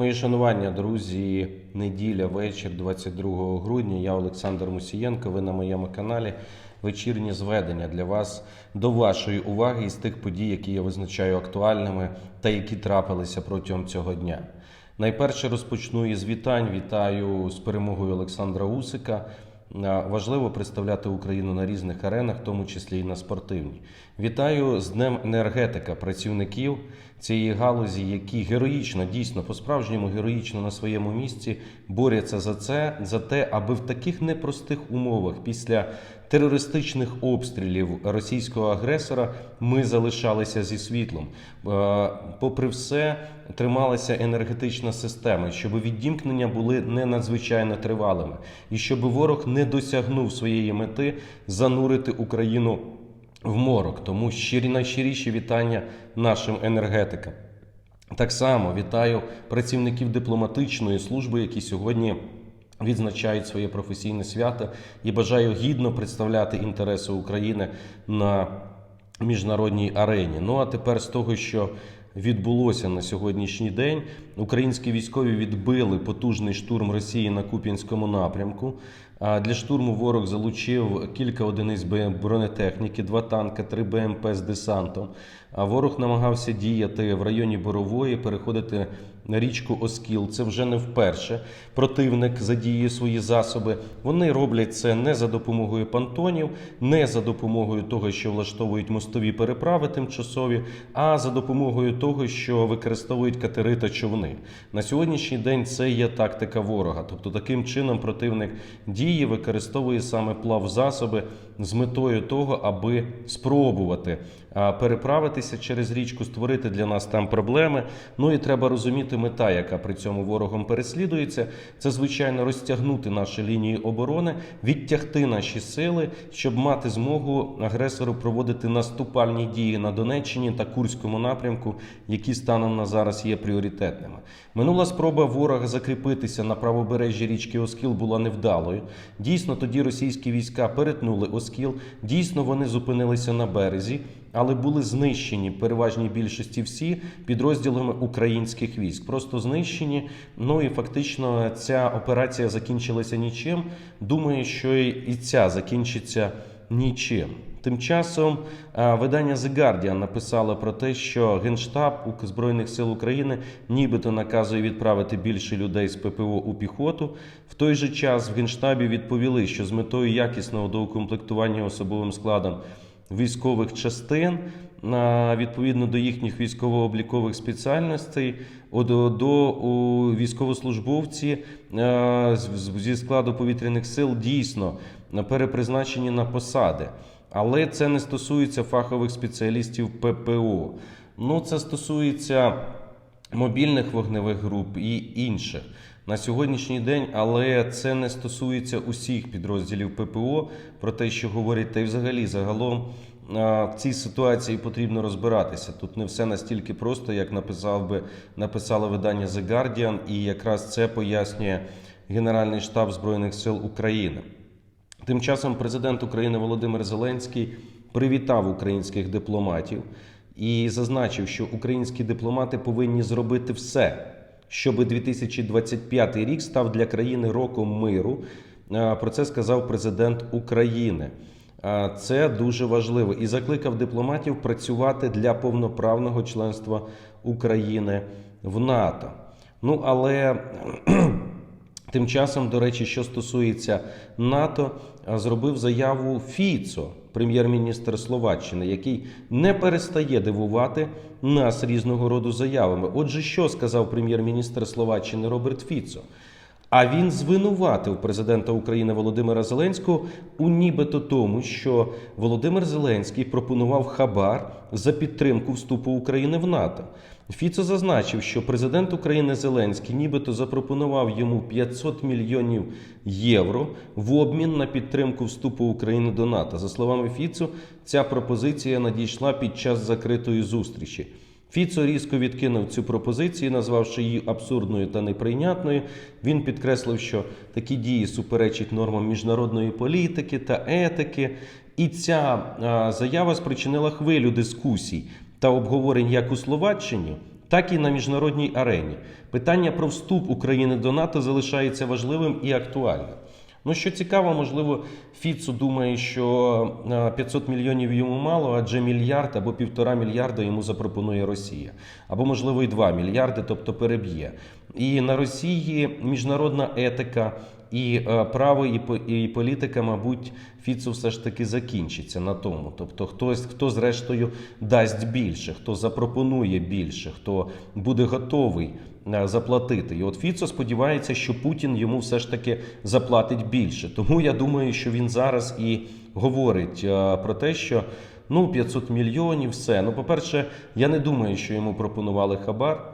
Мої шанування, друзі, неділя, вечір, 22 грудня. Я Олександр Мусієнко. Ви на моєму каналі. Вечірні зведення для вас до вашої уваги із тих подій, які я визначаю актуальними та які трапилися протягом цього дня. Найперше розпочну із вітань. Вітаю з перемогою Олександра Усика. А, Важливо представляти Україну на різних аренах, в тому числі і на спортивній. Вітаю з Днем енергетика працівників цієї галузі, які героїчно, дійсно по-справжньому героїчно на своєму місці борються за це, за те, аби в таких непростих умовах після терористичних обстрілів російського агресора ми залишалися зі світлом. Е, Попри все, трималася енергетична система, щоб відімкнення були не надзвичайно тривалими, і щоб ворог не досягнув своєї мети занурити Україну в морок. Тому щирі найщиріші вітання нашим енергетикам. Так само вітаю працівників дипломатичної служби, які сьогодні відзначають своє професійне свято і бажаю гідно представляти інтереси України на міжнародній арені. Ну а тепер з того, що відбулося на сьогоднішній день, українські військові відбили потужний штурм Росії на Куп'янському напрямку. Для штурму ворог залучив кілька одиниць бронетехніки, два танки, три БМП з десантом. А ворог намагався діяти в районі Борової, переходити на річку Оскіл. Це вже не вперше. Противник задіює свої засоби. Вони роблять це не за допомогою понтонів, не за допомогою того, що влаштовують мостові переправи тимчасові, а за допомогою того, що використовують катери та човни. На сьогоднішній день це є тактика ворога. Тобто таким чином противник діє, використовує саме плавзасоби з метою того, аби спробувати переправитися через річку, створити для нас там проблеми. Ну і треба розуміти мета, яка при цьому ворогом переслідується. Це звичайно розтягнути наші лінії оборони, відтягти наші сили, щоб мати змогу агресору проводити наступальні дії на Донеччині та Курському напрямку, які станом на зараз є пріоритетними. Минула спроба ворога закріпитися на правобережжі річки Оскіл була невдалою. Дійсно, тоді російські війська перетнули Оскіл. Дійсно, вони зупинилися на березі, але були знищені переважній більшості всі підрозділами українських військ. Просто знищені. Ну і фактично ця операція закінчилася нічим. Думаю, що і ця закінчиться нічим. Тим часом видання The Guardian написало про те, що Генштаб Збройних сил України нібито наказує відправити більше людей з ППО у піхоту. В той же час в Генштабі відповіли, що з метою якісного доукомплектування особовим складом військових частин відповідно до їхніх військово-облікових спеціальностей до, до у, військовослужбовці зі складу повітряних сил дійсно перепризначені на посади. Але це не стосується фахових спеціалістів ППО. Ну, це стосується мобільних вогневих груп і інших на сьогоднішній день, але це не стосується усіх підрозділів ППО про те, що говорять, та й взагалі загалом в цій ситуації потрібно розбиратися. Тут не все настільки просто, як написав би написало видання The Guardian, і якраз це пояснює Генеральний штаб Збройних сил України. Тим часом президент України Володимир Зеленський привітав українських дипломатів і зазначив, що українські дипломати повинні зробити все, щоб 2025 рік став для країни роком миру. Про це сказав президент України. А, Це дуже важливо і закликав дипломатів працювати для повноправного членства України в НАТО. Ну але Тим часом, до речі, що стосується НАТО, зробив заяву Фіцо, прем'єр-міністр Словаччини, який не перестає дивувати нас різного роду заявами. Отже, що сказав прем'єр-міністр Словаччини Роберт Фіцо? А він звинуватив президента України Володимира Зеленського у нібито тому, що Володимир Зеленський пропонував хабар за підтримку вступу України в НАТО. Фіцо зазначив, що президент України Зеленський нібито запропонував йому 500 мільйонів євро в обмін на підтримку вступу України до НАТО. За словами Фіцо, ця пропозиція надійшла під час закритої зустрічі. Фіцо різко відкинув цю пропозицію, назвавши її абсурдною та неприйнятною. Він підкреслив, що такі дії суперечать нормам міжнародної політики та етики. І ця заява спричинила хвилю дискусій та обговорень як у Словаччині, так і на міжнародній арені. Питання про вступ України до НАТО залишається важливим і актуальним. Ну, що цікаво, можливо, Фіцу думає, що е, 500 мільйонів йому мало, адже мільярд або півтора мільярда йому запропонує Росія, або можливо і 2 мільярди, тобто переб'є. І на Росії міжнародна етика і е, право і, політика, мабуть, Фіцу все ж таки закінчиться на тому. Тобто, хтось, хто зрештою дасть більше, хто запропонує більше, хто буде готовий е, заплатити. І от Фіцо сподівається, що Путін йому все ж таки заплатить більше. Тому я думаю, що він зараз і говорить е, про те, що ну 500 мільйонів, все. Ну, по-перше, я не думаю, що йому пропонували хабар.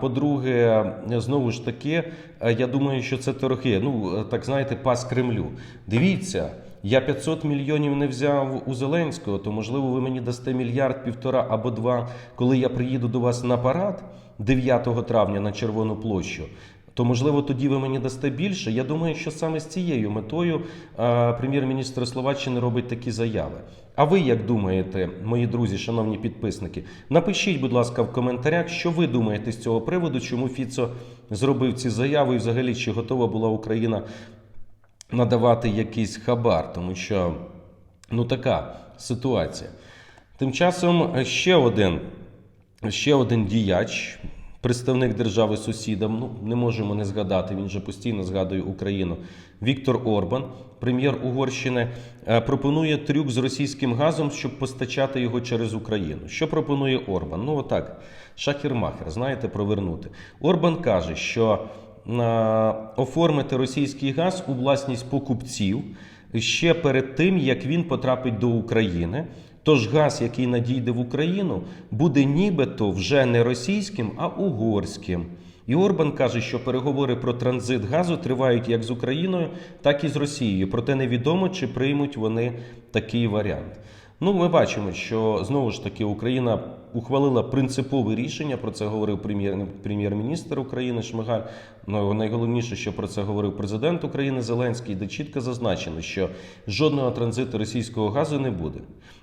По-друге, знову ж таки, е, я думаю, що це торги. Ну, е, так знаєте, пас Кремлю. Дивіться, я 500 мільйонів не взяв у Зеленського, то можливо ви мені дасте мільярд, півтора або два, коли я приїду до вас на парад 9 травня на Червону площу. То можливо тоді ви мені дасте більше. Я думаю, що саме з цією метою прем'єр-міністр Словаччини робить такі заяви. А ви як думаєте, мої друзі, шановні підписники? Напишіть, будь ласка, в коментарях, що ви думаєте з цього приводу, чому Фіцо зробив ці заяви, і взагалі чи готова була Україна надавати якийсь хабар, тому що ну така ситуація. Тим часом ще один, ще один діяч, представник держави сусіда, ну не можемо не згадати, він же постійно згадує Україну. Віктор Орбан, прем'єр Угорщини, е, пропонує трюк з російським газом, щоб постачати його через Україну. Що пропонує Орбан? Ну отак, шахер-махер, знаєте, провернути. Орбан каже, що на оформити російський газ у власність покупців ще перед тим, як він потрапить до України. Тож газ, який надійде в Україну, буде нібито вже не російським, а угорським. І Орбан каже, що переговори про транзит газу тривають як з Україною, так і з Росією. Проте невідомо, чи приймуть вони такий варіант. Ну, ми бачимо, що знову ж таки Україна ухвалила принципове рішення. Про це говорив прем'єр, прем'єр-міністр України Шмигаль. Ну, найголовніше, що про це говорив президент України Зеленський, де чітко зазначено, що жодного транзиту російського газу не буде.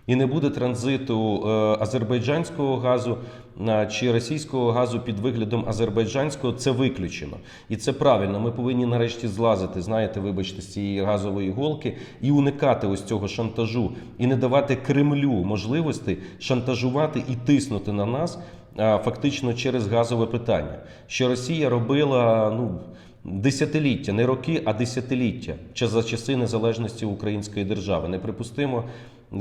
І не буде транзиту е, азербайджанського газу е, чи російського газу під виглядом азербайджанського. Це виключено. І це правильно. Ми повинні нарешті злазити, знаєте, вибачте, з цієї газової голки і уникати ось цього шантажу, і не давати Кремлю можливості шантажувати і тиснути на нас фактично через газове питання, що Росія робила ну. Десятиліття, не роки, а десятиліття чи за часи незалежності української держави. Неприпустимо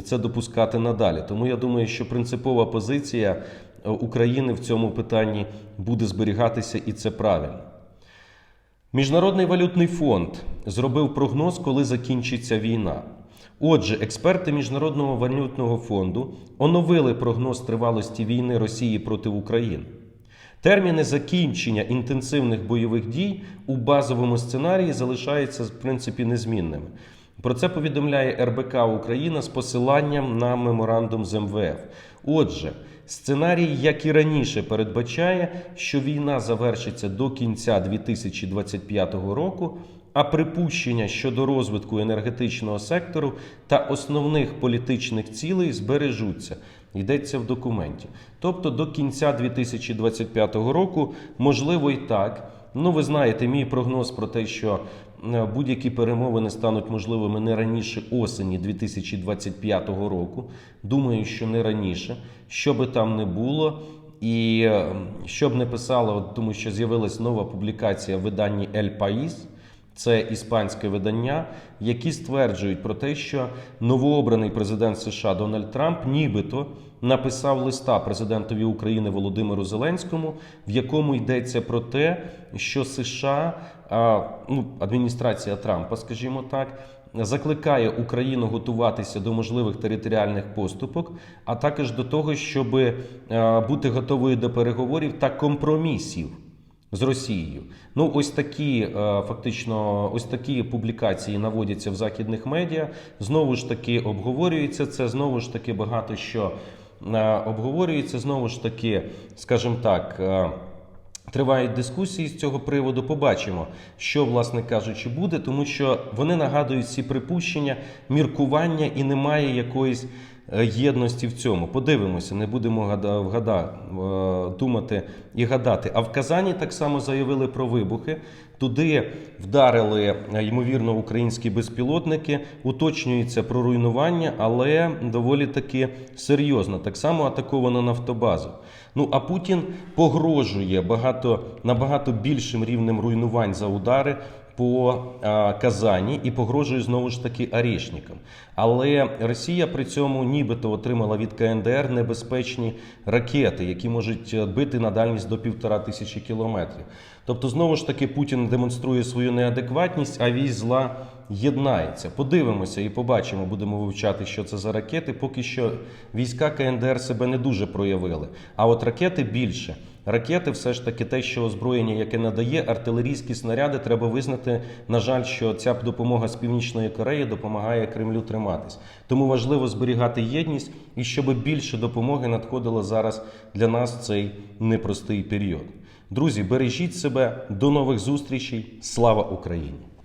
це допускати надалі. Тому я думаю, що принципова позиція е, України в цьому питанні буде зберігатися, і це правильно. Міжнародний валютний фонд зробив прогноз, коли закінчиться війна. Отже, експерти Міжнародного валютного фонду оновили прогноз тривалості війни Росії проти України. Терміни закінчення інтенсивних бойових дій у базовому сценарії залишаються в принципі незмінними. Про це повідомляє РБК Україна з посиланням на меморандум з МВФ. Отже, сценарій, як і раніше, передбачає, що війна завершиться до кінця 2025 року. А припущення щодо розвитку енергетичного сектору та основних політичних цілей збережуться. Йдеться в документі. Тобто до кінця 2025 року, можливо, і так. Ну, ви знаєте, мій прогноз про те, що е, будь-які перемовини стануть можливими не раніше осені 2025 року. Думаю, що не раніше, що би там не було. І е, що б не писало, тому що з'явилась нова публікація в виданні El País, це іспанське видання, які стверджують про те, що новообраний президент США Дональд Трамп нібито написав листа президентові України Володимиру Зеленському, в якому йдеться про те, що США, ну, адміністрація Трампа, скажімо так. Закликає Україну готуватися до можливих територіальних поступок, а також до того, щоб бути готовою до переговорів та компромісів з Росією. Ну, ось такі е, фактично, ось такі публікації наводяться в західних медіа. Знову ж таки обговорюється це. Знову ж таки, багато що е, обговорюється. Знову ж таки, скажімо так. е, Тривають дискусії з цього приводу. Побачимо, що, власне кажучи, буде, тому що вони нагадують всі припущення, міркування і немає якоїсь єдності в цьому. Подивимося, не будемо гада, вгада, е, думати і гадати. А в Казані так само заявили про вибухи. Туди вдарили е, ймовірно українські безпілотники. Уточнюється про руйнування, але доволі таки серйозно. Так само атаковано нафтобазу. Ну а Путін погрожує багато набагато більшим рівнем руйнувань за удари по Казані і погрожує знову ж таки Арішникам. Але Росія при цьому нібито отримала від КНДР небезпечні ракети, які можуть е, бити на дальність до півтора тисячі кілометрів. Тобто, знову ж таки, Путін демонструє свою неадекватність, а вісь зла єднається. Подивимося і побачимо, будемо вивчати, що це за ракети. Поки що війська КНДР себе не дуже проявили. А от ракети більше. Ракети, все ж таки, те, що озброєння, яке надає артилерійські снаряди, треба визнати. На жаль, що ця допомога з північної Кореї допомагає Кремлю триматись. Тому важливо зберігати єдність і щоб більше допомоги надходило зараз для нас цей непростий період. Друзі, бережіть себе, до нових зустрічей. Слава Україні!